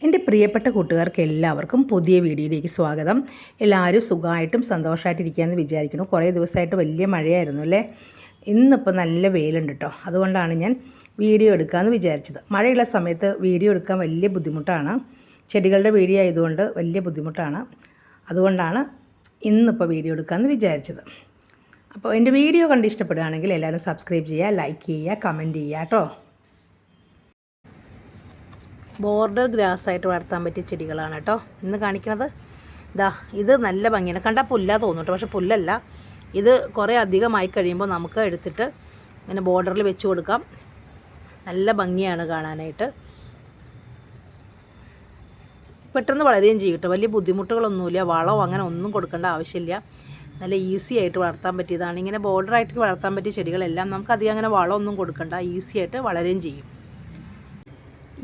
എന്റെ പ്രിയപ്പെട്ട കൂട്ടുകാർക്ക് എല്ലാവർക്കും പുതിയ വീഡിയോയിലേക്ക് സ്വാഗതം. എല്ലാവരും സുഖമായിട്ടും സന്തോഷമായിട്ടിരിക്കുകയെന്ന് വിചാരിക്കുന്നു. കുറേ ദിവസമായിട്ട് വലിയ മഴയായിരുന്നു അല്ലേ? ഇന്നിപ്പോൾ നല്ല വെയിലുണ്ട് കേട്ടോ. അതുകൊണ്ടാണ് ഞാൻ വീഡിയോ എടുക്കാമെന്ന് വിചാരിച്ചത്. മഴയുള്ള സമയത്ത് വീഡിയോ എടുക്കാൻ വലിയ ബുദ്ധിമുട്ടാണ്. ചെടികളുടെ വീഡിയോ ആയതുകൊണ്ട് വലിയ ബുദ്ധിമുട്ടാണ്. അതുകൊണ്ടാണ് ഇന്നിപ്പോൾ വീഡിയോ എടുക്കാമെന്ന് വിചാരിച്ചത്. അപ്പോൾ എന്റെ വീഡിയോ കണ്ട് ഇഷ്ടപ്പെടുകയാണെങ്കിൽ എല്ലാവരും സബ്സ്ക്രൈബ് ചെയ്യുക ലൈക്ക് ചെയ്യുക കമന്റ് ചെയ്യുക കേട്ടോ. ബോർഡർ ഗ്രാസ് ആയിട്ട് വളർത്താൻ പറ്റിയ ചെടികളാണ് കേട്ടോ. ഇന്ന് കാണിക്കുന്നത് ഇതാ ഇത് നല്ല ഭംഗിയാണ്. കണ്ടാൽ പുല്ലാ തോന്നും പക്ഷേ പക്ഷെ പുല്ലല്ല. ഇത് കുറേ അധികമായി കഴിയുമ്പോൾ നമുക്ക് എടുത്തിട്ട് ഇങ്ങനെ ബോർഡറിൽ വെച്ച് കൊടുക്കാം. നല്ല ഭംഗിയാണ് കാണാനായിട്ട്. പെട്ടെന്ന് വളരുകയും ചെയ്യും കേട്ടോ. വലിയ ബുദ്ധിമുട്ടുകളൊന്നുമില്ല. വളമോ അങ്ങനെ ഒന്നും കൊടുക്കേണ്ട ആവശ്യമില്ല. നല്ല ഈസി ആയിട്ട് വളർത്താൻ പറ്റിയതാണ്. ഇങ്ങനെ ബോർഡറായിട്ട് വളർത്താൻ പറ്റിയ ചെടികളെല്ലാം നമുക്ക് അധികം അങ്ങനെ വളമൊന്നും കൊടുക്കണ്ട. ഈസി ആയിട്ട് വളരുകയും ചെയ്യും.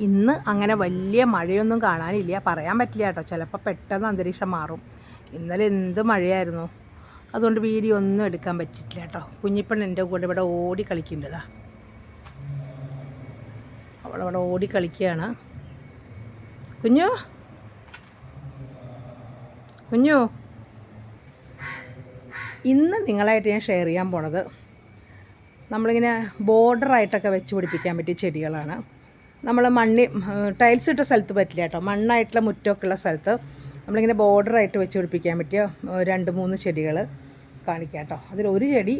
ഇന്ന് അങ്ങനെ വലിയ മഴയൊന്നും കാണാനില്ല. പറയാൻ പറ്റില്ല കേട്ടോ. ചിലപ്പോൾ പെട്ടെന്ന് അന്തരീക്ഷം മാറും. ഇന്നലെ എന്ത് മഴയായിരുന്നു. അതുകൊണ്ട് വീഡിയോ ഒന്നും എടുക്കാൻ പറ്റിയിട്ടില്ല കേട്ടോ. കുഞ്ഞിപ്പണ് എന്റെ കൂടെ ഇവിടെ ഓടി കളിക്കേണ്ടതാ അവളവിടെ ഓടി കളിക്കുകയാണ്. കുഞ്ഞു? കുഞ്ഞു? ഇന്ന് നിങ്ങളായിട്ട് ഞാൻ ഷെയർ ചെയ്യാൻ പോണത് നമ്മളിങ്ങനെ ബോർഡറായിട്ടൊക്കെ വെച്ച് പിടിപ്പിക്കാൻ പറ്റിയ ചെടികളാണ്. നമ്മൾ മണ്ണി ടൈൽസ് ഇട്ട സ്ഥലത്ത് പറ്റില്ല കേട്ടോ. മണ്ണായിട്ടുള്ള മുറ്റമൊക്കെ ഉള്ള സ്ഥലത്ത് നമ്മളിങ്ങനെ ബോർഡറായിട്ട് വെച്ച് പിടിപ്പിക്കാൻ പറ്റിയ രണ്ട് മൂന്ന് ചെടികൾ കാണിക്കാം കേട്ടോ. ഒരു ചെടി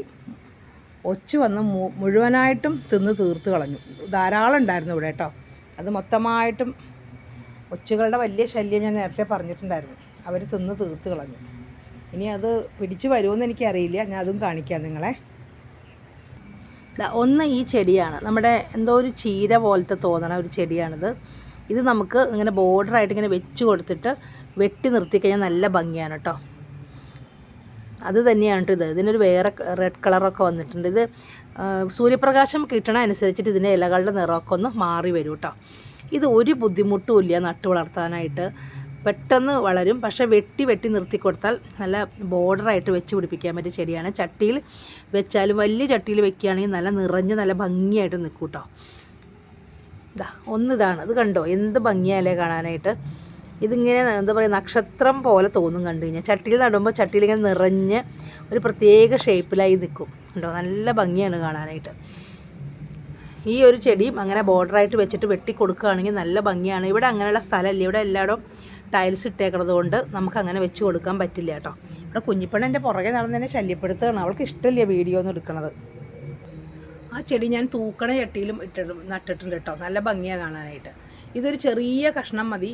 ഒച്ച് വന്ന് മുഴുവനായിട്ടും തിന്ന് തീർത്ത് കളഞ്ഞു. ധാരാളം ഉണ്ടായിരുന്നു ഇവിടെ കേട്ടോ. അത് മൊത്തമായിട്ടും ഒച്ചുകളുടെ വലിയ ശല്യം ഞാൻ നേരത്തെ പറഞ്ഞിട്ടുണ്ടായിരുന്നു. അവർ തിന്ന് തീർത്ത് കളഞ്ഞു. ഇനി അത് പിടിച്ചു വരുമെന്ന് എനിക്കറിയില്ല. ഞാൻ അതും കാണിക്കാം നിങ്ങളെ. ഒന്ന് ഈ ചെടിയാണ്. നമ്മുടെ എന്തോ ഒരു ചീര പോലത്തെ തോന്നണ ഒരു ചെടിയാണിത്. ഇത് നമുക്ക് ഇങ്ങനെ ബോർഡറായിട്ട് ഇങ്ങനെ വെച്ച് കൊടുത്തിട്ട് വെട്ടി നിർത്തി കഴിഞ്ഞാൽ നല്ല ഭംഗിയാണ് കേട്ടോ അത് തന്നെയാണ് കേട്ടോ ഇത്. ഇതിനൊരു വേറെ റെഡ് കളറൊക്കെ വന്നിട്ടുണ്ട്. ഇത് സൂര്യപ്രകാശം കിട്ടണ അനുസരിച്ചിട്ട് ഇതിന്റെ ഇലകളുടെ നിറമൊക്കെ ഒന്ന് മാറി വരും കേട്ടോ ഇത് ഒരു ബുദ്ധിമുട്ടും ഇല്ല നട്ടു വളർത്താനായിട്ട്. പെട്ടെന്ന് വളരും. പക്ഷേ വെട്ടി വെട്ടി നിർത്തി കൊടുത്താൽ നല്ല ബോർഡറായിട്ട് വെച്ച് പിടിപ്പിക്കാൻ പറ്റിയ ചെടിയാണ്. ചട്ടിയിൽ വെച്ചാലും വലിയ ചട്ടിയിൽ വെക്കുകയാണെങ്കിൽ നല്ല നിറഞ്ഞ് നല്ല ഭംഗിയായിട്ട് നിൽക്കും കേട്ടോ ഇതാ ഒന്ന് ഇതാണ് ഇത് കണ്ടോ? എന്ത് ഭംഗിയാലേ കാണാനായിട്ട്. ഇതിങ്ങനെ എന്താ പറയുക നക്ഷത്രം പോലെ തോന്നും കണ്ടു കഴിഞ്ഞാൽ. ചട്ടിയിൽ നടുമ്പോൾ ചട്ടിയിൽ ഇങ്ങനെ നിറഞ്ഞ് ഒരു പ്രത്യേക ഷേപ്പിലായി നിൽക്കും. കണ്ടോ? നല്ല ഭംഗിയാണ് കാണാനായിട്ട്. ഈ ഒരു ചെടിയും അങ്ങനെ ബോർഡറായിട്ട് വെച്ചിട്ട് വെട്ടി കൊടുക്കുകയാണെങ്കിൽ നല്ല ഭംഗിയാണ്. ഇവിടെ അങ്ങനെയുള്ള സ്ഥലമല്ല. ഇവിടെ എല്ലായിടും ടൈൽസ് ഇട്ടേക്കണത് കൊണ്ട് നമുക്ക് അങ്ങനെ വെച്ച് കൊടുക്കാൻ പറ്റില്ല കേട്ടോ. ഇവിടെ കുഞ്ഞിപ്പണ്ണന്റെ പുറകെ നടന്നതിനെ ശല്യപ്പെടുത്തുകയാണ്. അവൾക്ക് ഇഷ്ടമില്ല വീഡിയോ ഒന്നും എടുക്കണത്. ആ ചെടി ഞാൻ തൂക്കണ ചട്ടിയിലും ഇട്ടിട്ട് നട്ടിട്ടുണ്ട് കേട്ടോ. നല്ല ഭംഗിയാണ് കാണാനായിട്ട്. ഇതൊരു ചെറിയ കഷ്ണം മതി.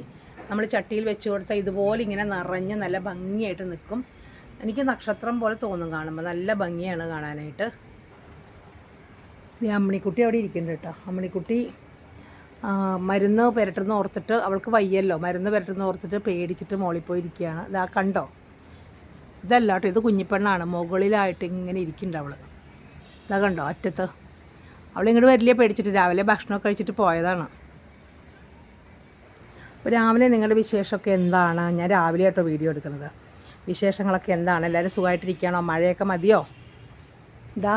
നമ്മൾ ചട്ടിയിൽ വെച്ച് കൊടുത്താൽ ഇതുപോലെ ഇങ്ങനെ നിറഞ്ഞ് നല്ല ഭംഗിയായിട്ട് നിൽക്കും. എനിക്ക് നക്ഷത്രം പോലെ തോന്നും കാണുമ്പോൾ. നല്ല ഭംഗിയാണ് കാണാനായിട്ട്. അമ്മിണിക്കുട്ടി അവിടെ ഇരിക്കുന്നുണ്ട് കേട്ടോ. അമ്മിണിക്കുട്ടി മരുന്ന് പുരട്ടുന്ന ഓർത്തിട്ട് അവൾക്ക് വയ്യല്ലോ. മരുന്ന് പുരട്ടുന്ന ഓർത്തിട്ട് പേടിച്ചിട്ട് മോളിൽ പോയി ഇരിക്കുകയാണ് ഇതാ കണ്ടോ? ഇതല്ല കേട്ടോ ഇത് കുഞ്ഞിപ്പെണ്ണാണ്. മുകളിലായിട്ട് ഇങ്ങനെ ഇരിക്കുന്നുണ്ട് അവൾ ഇതാ കണ്ടോ അറ്റത്ത്? അവളിങ്ങോട്ട് വരില്ല പേടിച്ചിട്ട്? രാവിലെ ഭക്ഷണമൊക്കെ കഴിച്ചിട്ട് പോയതാണ്. അപ്പോൾ രാവിലെ നിങ്ങളുടെ വിശേഷമൊക്കെ എന്താണ്? ഞാൻ രാവിലെ കേട്ടോ വീഡിയോ എടുക്കുന്നത്. വിശേഷങ്ങളൊക്കെ എന്താണ്? എല്ലാവരും സുഖമായിട്ടിരിക്കുകയാണോ? മഴയൊക്കെ മതിയോ? ഇതാ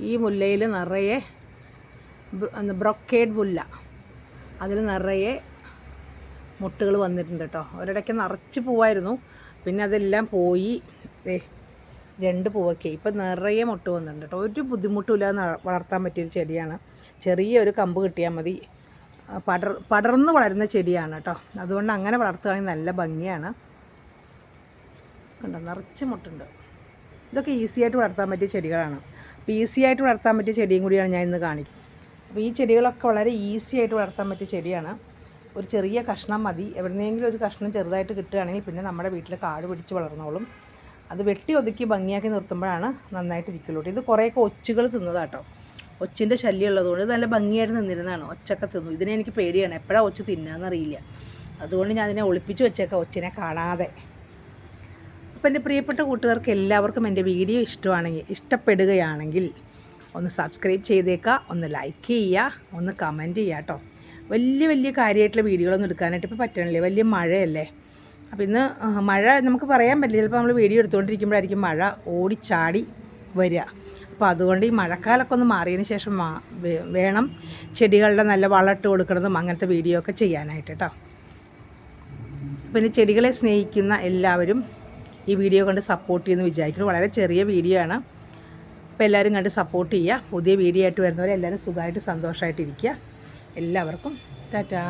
ഈ മുല്ലയിൽ നിറയെ ബ്രൊക്കേഡ് പുല്ല അതിൽ നിറയെ മുട്ടുകൾ വന്നിട്ടുണ്ട് കേട്ടോ ഒരിടയ്ക്ക് നിറച്ച് പൂവായിരുന്നു. പിന്നെ അതെല്ലാം പോയി ഏ രണ്ട് പൂവൊക്കെ. ഇപ്പം നിറയെ മുട്ട വന്നിട്ടുണ്ട് കേട്ടോ ഒരു ബുദ്ധിമുട്ടുമില്ലാതെ വളർത്താൻ പറ്റിയൊരു ചെടിയാണ്. ചെറിയ ഒരു കമ്പ് കിട്ടിയാൽ മതി. പടർ പടർന്ന് വളരുന്ന ചെടിയാണ് കേട്ടോ അതുകൊണ്ട് അങ്ങനെ വളർത്തുകയാണെങ്കിൽ നല്ല ഭംഗിയാണ്. കണ്ടോ നിറച്ച് മുട്ടുണ്ട്. ഇതൊക്കെ ഈസിയായിട്ട് വളർത്താൻ പറ്റിയ ചെടികളാണ്. അപ്പോൾ ഈസിയായിട്ട് വളർത്താൻ പറ്റിയ ചെടിയും കൂടിയാണ് ഞാൻ ഇന്ന് കാണിക്കുന്നത്. അപ്പോൾ ഈ ചെടികളൊക്കെ വളരെ ഈസി ആയിട്ട് വളർത്താൻ പറ്റിയ ചെടിയാണ്. ഒരു ചെറിയ കഷ്ണം മതി. എവിടുന്നെങ്കിലും ഒരു കഷ്ണം ചെറുതായിട്ട് കിട്ടുകയാണെങ്കിൽ പിന്നെ നമ്മുടെ വീട്ടിൽ കാട് പിടിച്ച് വളർന്നോളും. അത് വെട്ടി ഒതുക്കി ഭംഗിയാക്കി നിർത്തുമ്പോഴാണ് നന്നായിട്ട് ഇരിക്കുള്ളൂ ഇത് കുറേയൊക്കെ ഒച്ചുകൾ തിന്നതാട്ടോ. ഒച്ചിന്റെ ശല്യം ഉള്ളതുകൊണ്ട് നല്ല ഭംഗിയായിട്ട് നിന്നിരുന്നതാണ്. ഒച്ചൊക്കെ തിന്നു. ഇതിനെ എനിക്ക് പേടിയാണ്. എപ്പോഴാണ് ഒച്ച് തിന്നാന്നറിയില്ല. അതുകൊണ്ട് ഞാൻ അതിനെ ഒളിപ്പിച്ച് വെച്ചേക്കാം ഒച്ചിനെ കാണാതെ. അപ്പോൾ എന്റെ പ്രിയപ്പെട്ട കൂട്ടുകാർക്ക് എല്ലാവർക്കും എന്റെ വീഡിയോ ഇഷ്ടമാണെങ്കിൽ ഇഷ്ടപ്പെടുകയാണെങ്കിൽ ഒന്ന് സബ്സ്ക്രൈബ് ചെയ്തേക്കുക ഒന്ന് ലൈക്ക് ചെയ്യുക ഒന്ന് കമന്റ് ചെയ്യുക കേട്ടോ വലിയ വലിയ കാര്യമായിട്ടുള്ള വീഡിയോകളൊന്നും എടുക്കാനായിട്ട് ഇപ്പോൾ പറ്റണില്ലേ? വലിയ മഴയല്ലേ? അപ്പോൾ ഇന്ന് മഴ നമുക്ക് പറയാൻ പറ്റില്ല. ചിലപ്പോൾ നമ്മൾ വീഡിയോ എടുത്തുകൊണ്ടിരിക്കുമ്പോഴായിരിക്കും മഴ ഓടിച്ചാടി വരിക. അപ്പോൾ അതുകൊണ്ട് ഈ മഴക്കാലമൊക്കെ ഒന്ന് മാറിയതിന് ശേഷം വേണം ചെടികളുടെ നല്ല വളട്ട് കൊടുക്കണതും അങ്ങനത്തെ വീഡിയോ ഒക്കെ ചെയ്യാനായിട്ട് കേട്ടോ പിന്നെ ചെടികളെ സ്നേഹിക്കുന്ന എല്ലാവരും ഈ വീഡിയോ കണ്ട് സപ്പോർട്ട് ചെയ്യുമെന്ന് വിചാരിക്കുന്നു. വളരെ ചെറിയ വീഡിയോ ആണ്. അപ്പോൾ എല്ലാവരും കണ്ട് സപ്പോർട്ട് ചെയ്യുക. പുതിയ വീഡിയോ ആയിട്ട് വരുന്നവരെ എല്ലാവരും സുഖമായിട്ട് സന്തോഷമായിട്ടിരിക്കുക എല്ലാവർക്കും ടാറ്റാ.